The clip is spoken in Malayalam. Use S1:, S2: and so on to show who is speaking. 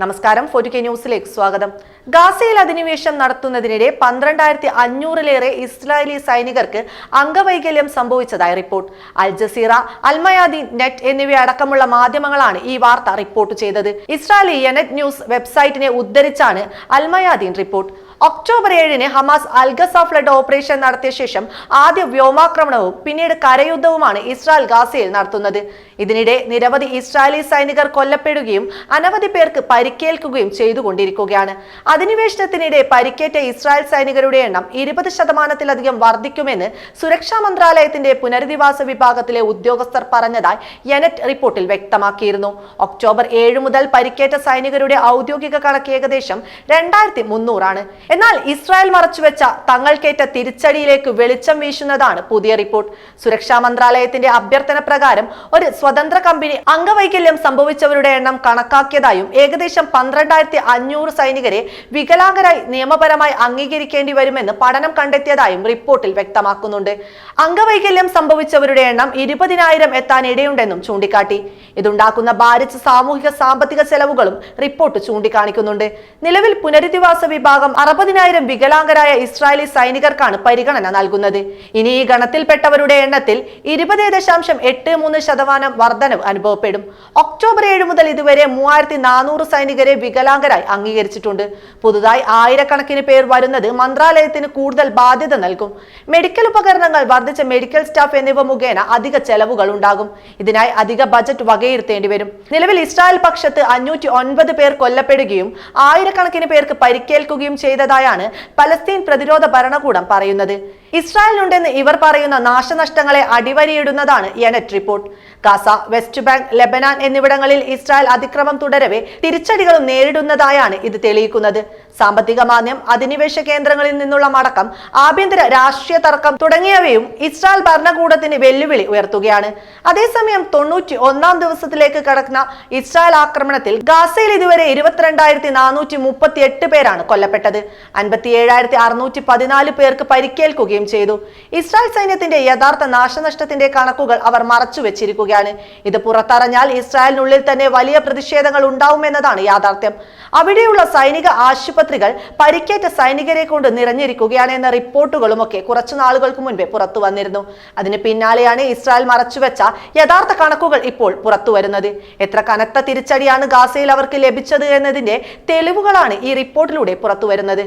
S1: നമസ്കാരം ഫോർട്ടി കെ ന്യൂസിലേക്ക് സ്വാഗതം. ഗാസയിൽ അധിനിവേശം നടത്തുന്നതിനിടെ പന്ത്രണ്ടായിരത്തി അഞ്ഞൂറിലേറെ ഇസ്രായേലി സൈനികർക്ക് അംഗവൈകല്യം സംഭവിച്ചതായി report. Al Jazeera Al Mayadeen net എന്നിവയടക്കമുള്ള മാധ്യമങ്ങളാണ് ഈ വാർത്ത റിപ്പോർട്ട് ചെയ്തത്. ഇസ്രായേലി യനറ്റ് ന്യൂസ് വെബ്സൈറ്റിനെ ഉദ്ധരിച്ചാണ് അൽമയാദീൻ റിപ്പോർട്ട്. ഒക്ടോബർ ഏഴിന് Hamas Al Aqsa flood operation നടത്തിയ ശേഷം ആദ്യ വ്യോമാക്രമണവും പിന്നീട് കരയുദ്ധവുമാണ് ഇസ്രായേൽ ഗാസയിൽ നടത്തുന്നത്. ഇതിനിടെ നിരവധി ഇസ്രായേലി സൈനികർ കൊല്ലപ്പെടുകയും അനവധി പേർക്ക് പരിക്കേൽക്കുകയും ചെയ്തുകൊണ്ടിരിക്കുകയാണ്. അധിനിവേശനത്തിനിടെ പരിക്കേറ്റ ഇസ്രായേൽ സൈനികരുടെ എണ്ണം ഇരുപത് ശതമാനത്തിലധികം വർദ്ധിക്കുമെന്ന് സുരക്ഷാ മന്ത്രാലയത്തിന്റെ പുനരധിവാസ വിഭാഗത്തിലെ ഉദ്യോഗസ്ഥർ പറഞ്ഞതായി യനറ്റ് റിപ്പോർട്ടിൽ വ്യക്തമാക്കിയിരുന്നു. ഒക്ടോബർ ഏഴ് മുതൽ പരിക്കേറ്റ സൈനികരുടെ ഔദ്യോഗിക കണക്ക് ഏകദേശം രണ്ടായിരത്തി മുന്നൂറാണ്. എന്നാൽ ഇസ്രായേൽ മറച്ചുവെച്ച തങ്ങൾക്കേറ്റ തിരിച്ചടിയിലേക്ക് വെളിച്ചം വീശുന്നതാണ് പുതിയ റിപ്പോർട്ട്. സുരക്ഷാ മന്ത്രാലയത്തിന്റെ അഭ്യർത്ഥന പ്രകാരം ഒരു സ്വതന്ത്ര കമ്പനി അംഗവൈകല്യം സംഭവിച്ചവരുടെ എണ്ണം കണക്കാക്കിയതായും ഏകദേശം പന്ത്രണ്ടായിരത്തി അഞ്ഞൂറ് സൈനികരെ വികലാംഗരായി നിയമപരമായി അംഗീകരിക്കേണ്ടി വരുമെന്ന് പഠനം കണ്ടെത്തിയതായും റിപ്പോർട്ടിൽ വ്യക്തമാക്കുന്നുണ്ട്. അംഗവൈകല്യം സംഭവിച്ചവരുടെ എണ്ണം ഇരുപതിനായിരം എത്താൻ ഇടയുണ്ടെന്നും ചൂണ്ടിക്കാട്ടി. ഇതുണ്ടാക്കുന്ന ഭാരിച്ച സാമൂഹിക സാമ്പത്തിക ചെലവുകളും റിപ്പോർട്ട് ചൂണ്ടിക്കാണിക്കുന്നുണ്ട്. നിലവിൽ പുനരധിവാസ വിഭാഗം അറുപതിനായിരം വികലാംഗരായ ഇസ്രായേലി സൈനികർക്കാണ് പരിഗണന നൽകുന്നത്. ഇനി ഈ ഗണത്തിൽപ്പെട്ടവരുടെ എണ്ണത്തിൽ ഇരുപത് ദശാംശം എട്ട് മൂന്ന് ശതമാനം വർധനവ് അനുഭവപ്പെടും. ഒക്ടോബർ ഏഴ് മുതൽ ഇതുവരെ മൂവായിരത്തി നാനൂറ് സൈനികരെ വികലാംഗരായി അംഗീകരിച്ചിട്ടുണ്ട്. പുതുതായി ആയിരക്കണക്കിന് പേർ വരുന്നത് മന്ത്രാലയത്തിന് കൂടുതൽ ബാധ്യത നൽകും. മെഡിക്കൽ ഉപകരണങ്ങൾ വർദ്ധിച്ച മെഡിക്കൽ സ്റ്റാഫ് എന്നിവ മുഖേന അധിക ചെലവുകൾ ഉണ്ടാകും. ഇതിനായി അധിക ബജറ്റ് വകയിരുത്തേണ്ടി വരും. നിലവിൽ ഇസ്രായേൽ പക്ഷത്ത് അഞ്ഞൂറ്റി ഒൻപത് പേർ കൊല്ലപ്പെടുകയും ആയിരക്കണക്കിന് പേർക്ക് പരിക്കേൽക്കുകയും ചെയ്തതായാണ് പലസ്തീൻ പ്രതിരോധ ഭരണകൂടം പറയുന്നത്. ഇസ്രായേലിനുണ്ടെന്ന് ഇവർ പറയുന്ന നാശനഷ്ടങ്ങളെ അടിവരിയിടുന്നതാണ് Ynet report. Gaza West Bank Lebanon എന്നിവിടങ്ങളിൽ ഇസ്രായേൽ അതിക്രമം തുടരവെ തിരിച്ചടികളും നേരിടുന്നതായാണ് ഇത് തെളിയിക്കുന്നത്. സാമ്പത്തിക മാന്ദ്യം അധിനിവേശ കേന്ദ്രങ്ങളിൽ നിന്നുള്ള മടക്കം ആഭ്യന്തര രാഷ്ട്രീയ തർക്കം തുടങ്ങിയവയും ഇസ്രായേൽ ഭരണകൂടത്തിന് വെല്ലുവിളി ഉയർത്തുകയാണ്. അതേസമയം തൊണ്ണൂറ്റി ഒന്നാം ദിവസത്തിലേക്ക് കടക്കുന്ന ഇസ്രായേൽ ആക്രമണത്തിൽ ഗാസയിൽ ഇതുവരെ ഇരുപത്തിരണ്ടായിരത്തി നാനൂറ്റി മുപ്പത്തി എട്ട് പേരാണ് കൊല്ലപ്പെട്ടത്. അൻപത്തി ഏഴായിരത്തി അറുന്നൂറ്റി പതിനാല് പേർക്ക് പരിക്കേൽക്കുകയും ചെയ്തു. ഇസ്രായേൽ സൈന്യത്തിന്റെ യഥാർത്ഥ നാശനഷ്ടത്തിന്റെ കണക്കുകൾ അവർ മറച്ചുവെച്ചിരിക്കുകയാണ്. ഇത് പുറത്തറിഞ്ഞാൽ ഇസ്രായേലിനുള്ളിൽ തന്നെ വലിയ പ്രതിഷേധങ്ങൾ ഉണ്ടാവുമെന്നതാണ് യാഥാർത്ഥ്യം. അവിടെയുള്ള സൈനിക ആശുപത്രികൾ പരിക്കേറ്റ സൈനികരെ കൊണ്ട് നിറഞ്ഞിരിക്കുകയാണ് എന്ന റിപ്പോർട്ടുകളുമൊക്കെ കുറച്ചു നാളുകൾക്ക് മുൻപേ പുറത്തു വന്നിരുന്നു. അതിന് പിന്നാലെയാണ് ഇസ്രായേൽ മറച്ചുവെച്ച യഥാർത്ഥ കണക്കുകൾ ഇപ്പോൾ പുറത്തു വരുന്നത്. എത്ര കനത്ത തിരിച്ചടിയാണ് ഗാസയിൽ അവർക്ക് ലഭിച്ചത് എന്നതിന്റെ തെളിവുകളാണ് ഈ റിപ്പോർട്ടിലൂടെ പുറത്തു വരുന്നത്.